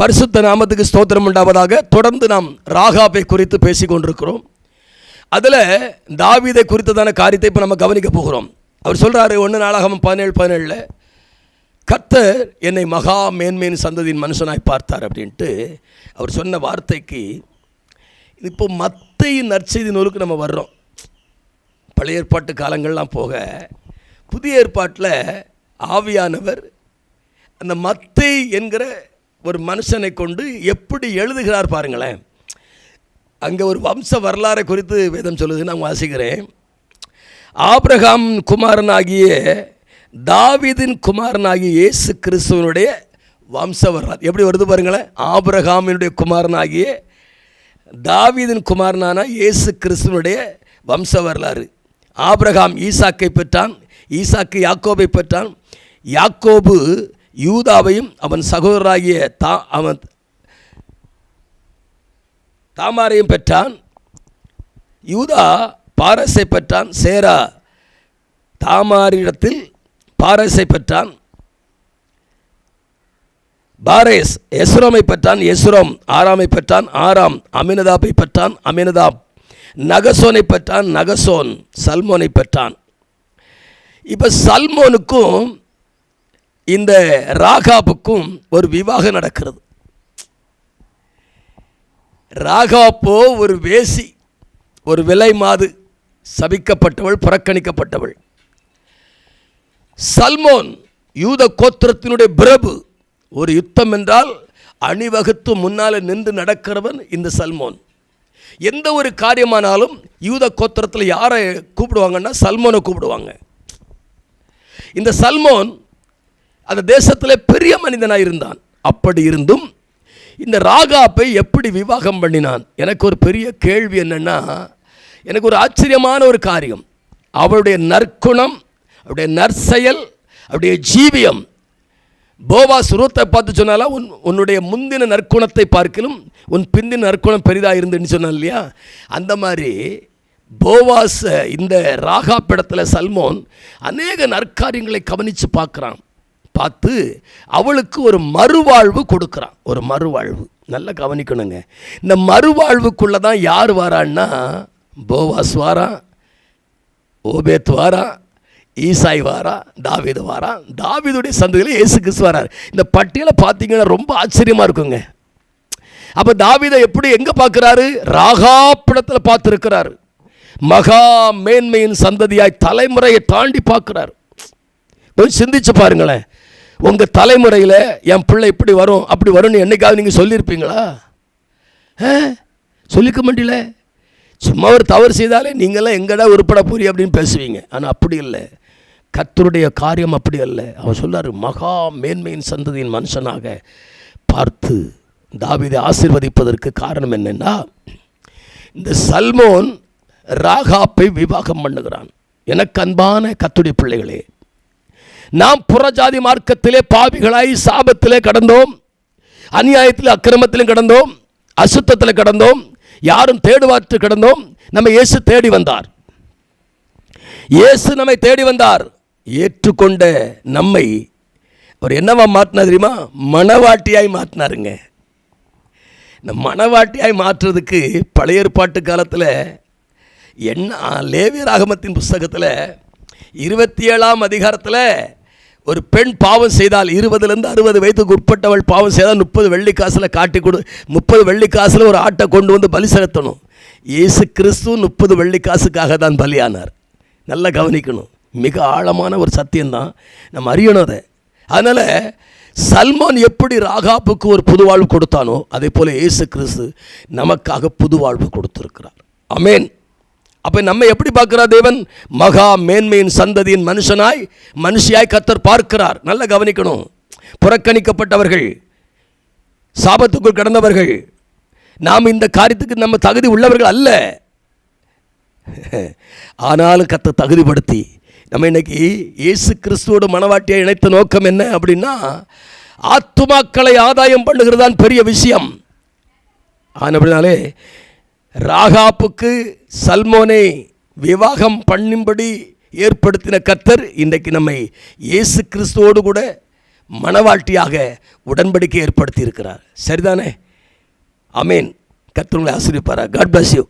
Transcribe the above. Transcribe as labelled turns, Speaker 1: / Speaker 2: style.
Speaker 1: பரிசுத்த நாமத்துக்கு ஸ்தோத்திரம் உண்டாவதாக தொடர்ந்து நாம் ராகாபை குறித்து பேசிக் கொண்டிருக்கிறோம் அதில் தாவீதை குறித்ததான காரியத்தை இப்போ நம்ம கவனிக்க போகிறோம். அவர் சொல்கிறாரு ஒன்று நாளாகவும் பதினேழு பதினேழில் கர்த்தர் என்னை மகா மேன்மேன் சந்ததியின் மனுஷனாய் பார்த்தார் அப்படின்ட்டு அவர் சொன்ன வார்த்தைக்கு இப்போ மத்தையின் நற்செய்தி நூலுக்கு நம்ம வர்றோம். பழைய ஏற்பாட்டு காலங்கள்லாம் போக புதிய ஏற்பாட்டில் ஆவியானவர் அந்த மத்தை என்கிற ஒரு மனுஷனை கொண்டு எப்படி எழுதுகிறார் பாருங்களேன். அங்கே ஒரு வம்ச வரலாறை குறித்து வேதம் சொல்லுது நான் வாசிக்கிறேன். ஆபிரகாம் குமாரனாகிய தாவீதின் குமாரனாகிய இயேசு கிறிஸ்துவனுடைய வம்ச வரலாறு. எப்படி வருது பாருங்களேன்? ஆபிரகாமினுடைய குமாரனாகிய தாவீதின் குமாரனான இயேசு கிறிஸ்துவனுடைய வம்ச வரலாறு. ஆபிரகாம் ஈசாக்கை பெற்றான் ஈசாக்கு யாக்கோபை பெற்றான். யாக்கோபு யூதாவையும் அவன் சகோதரராகிய தா அவன் தாமாரையும் பெற்றான். யூதா பாரசை பெற்றான். சேரா தாமாரிடத்தில் பாரசை பெற்றான். பாரேஸ் எஸ்ரோமை பெற்றான். எஸ்ரோம் ஆறாமை பெற்றான். ஆறாம் அமினதாப்பை பெற்றான். அமினதாப் நகசோனை பெற்றான். நகசோன் சல்மோனை பெற்றான். இப்போ சல்மோனுக்கும் இந்த ராகாபுக்கும் ஒரு விவாகம் நடக்கிறது. ராகாப்போ ஒரு வேசி ஒரு விலை மாது சபிக்கப்பட்டவள் புறக்கணிக்கப்பட்டவள். சல்மோன் யூத கோத்திரத்தினுடைய பிரபு ஒரு யுத்தம் என்றால் அணிவகுத்து முன்னால் நின்று நடக்கிறவன் இந்த சல்மோன். எந்த ஒரு காரியமானாலும் யூத கோத்திரத்தில் யாரை கூப்பிடுவாங்கன்னா சல்மோனை கூப்பிடுவாங்க. இந்த சல்மோன் அந்த தேசத்தில் பெரிய மனிதனாக இருந்தான். அப்படி இருந்தும் இந்த ராகாப்பை எப்படி விவாகம் பண்ணினான்? எனக்கு ஒரு பெரிய கேள்வி என்னென்னா எனக்கு ஒரு ஆச்சரியமான ஒரு காரியம். அவளுடைய நற்குணம் அவருடைய நற்செயல் அவருடைய ஜீவியம். போவா சுரத்தை பார்த்து சொன்னாலா உன் உன்னுடைய முந்தின நற்குணத்தை பார்க்கலும் உன் பிந்தின நற்குணம் பெரிதாக இருந்துன்னு சொன்னான் இல்லையா? அந்த மாதிரி போவாஸ் இந்த ராகா படத்தில் சல்மோன் அநேக நற்காரியங்களை கவனித்து பார்க்குறான். பார்த்து அவளுக்கு ஒரு மறுவாழ்வு கொடுக்குறான். ஒரு மறுவாழ்வு. நல்லா கவனிக்கணுங்க. இந்த மறுவாழ்வுக்குள்ளே தான் யார் வாரான்னா போவாஸ் வாரான் ஓபேத் வாரான் ஈசாய் வாரா தாவீது வாரா தாவீதுடைய சந்ததியில் இயேசு கிறிஸ்து வரார். இந்த பட்டியலை பார்த்தீங்கன்னா ரொம்ப ஆச்சரியமாக இருக்குங்க. அப்போ தாவீதை எப்படி எங்கே பார்க்குறாரு? ராகாப்பிடத்தில் பார்த்துருக்கிறாரு. மகா மேன்மையின் சந்ததியாய் தலைமுறையை தாண்டி பார்க்குறாரு. கொஞ்சம் சிந்திச்சு பாருங்களேன். உங்கள் தலைமுறையில் என் பிள்ளை இப்படி வரும் அப்படி வரும்னு என்றைக்காவது நீங்கள் சொல்லியிருப்பீங்களா? ஆ? சொல்லிக்க மாட்டீங்களே? சும்மா ஒரு தவறு செய்தாலே நீங்களாம் எங்கடா உருப்பட போறீ அப்படின்னு பேசுவீங்க. ஆனால் அப்படி இல்லை. கத்தருடைய காரியம் அப்படி அல்ல. அவர் சொல்லார் மகா மேன்மையின் சந்ததியின் மனுஷனாக பார்த்து தாவிதை ஆசிர்வதிப்பதற்கு காரணம் என்னென்னா இந்த சல்மோன் ராகாப்பை விவாகம் பண்ணுகிறான். எனக்கு அன்பான கத்துடைய பிள்ளைகளே நாம் புறஜாதி மார்க்கத்திலே பாவிகளாய் சாபத்திலே கடந்தோம். அநியாயத்தில் அக்கிரமத்திலும் கடந்தோம். அசுத்தத்தில் கடந்தோம். யாரும் தேடுவாற்று கிடந்தோம். நம்ம இயேசு தேடி வந்தார். இயேசு நம்மை தேடி வந்தார். ஏற்றுக்கொண்ட நம்மை அவர் என்னவா மாற்றினா தெரியுமா? மணவாட்டியாய் மாற்றினாருங்க இந்த மணவாட்டியாய் மாற்றுறதுக்கு பழைய ஏற்பாட்டு காலத்தில் என்ன லேவியர் ஆகமத்தின் புஸ்தகத்தில் இருபத்தி ஏழாம் அதிகாரத்தில் ஒரு பெண் பாவம் செய்தால் இருபதுலேருந்து அறுபது வயதுக்கு உட்பட்டவள் பாவம் செய்தால் முப்பது வெள்ளி காசில் காட்டி கொடு முப்பது வெள்ளி காசில் ஒரு ஆட்டை கொண்டு வந்து பலி செலுத்தணும். இயேசு கிறிஸ்து முப்பது வெள்ளி காசுக்காக தான் பலியானார். நல்லா கவனிக்கணும். மிக ஆழமான ஒரு சத்தியம்தான். நம்ம அறியணும் அதை. அதனால் சல்மான் எப்படி ராகாப்புக்கு ஒரு புது வாழ்வு கொடுத்தானோ அதே போல் இயேசு கிறிஸ்து நமக்காக புது வாழ்வு கொடுத்துருக்கிறார். அமேன் அப்போ நம்ம எப்படி பார்க்கிறார் தேவன்? மகா மேன்மையின் சந்ததியின் மனுஷனாய் மனுஷியாய் கத்தர் பார்க்கிறார். நல்லா கவனிக்கணும். புறக்கணிக்கப்பட்டவர்கள் சாபத்துக்குள் கடந்தவர்கள் நாம் இந்த காரியத்துக்கு நம்ம தகுதி உள்ளவர்கள் அல்ல. ஆனாலும் கத்த தகுதிப்படுத்தி நம்ம இன்னைக்கு இயேசு கிறிஸ்துவோட மனவாட்டியை இணைத்த நோக்கம் என்ன அப்படின்னா ஆத்துமாக்களை ஆதாயம் பண்ணுகிறதான் பெரிய விஷயம். ஆனபடினாலே ராகாப்புக்கு சல்மோனை விவாகம் பண்ணும்படி ஏற்படுத்தின கர்த்தர் இன்றைக்கு நம்மை இயேசு கிறிஸ்துவோடு கூட மனவாழ்த்தியாக உடன்படிக்கை ஏற்படுத்தி இருக்கிறார் சரிதானே? அமேன் கத்தருங்களை உங்களை ஆசிரியப்பாரா காட் பிளஸ் யூ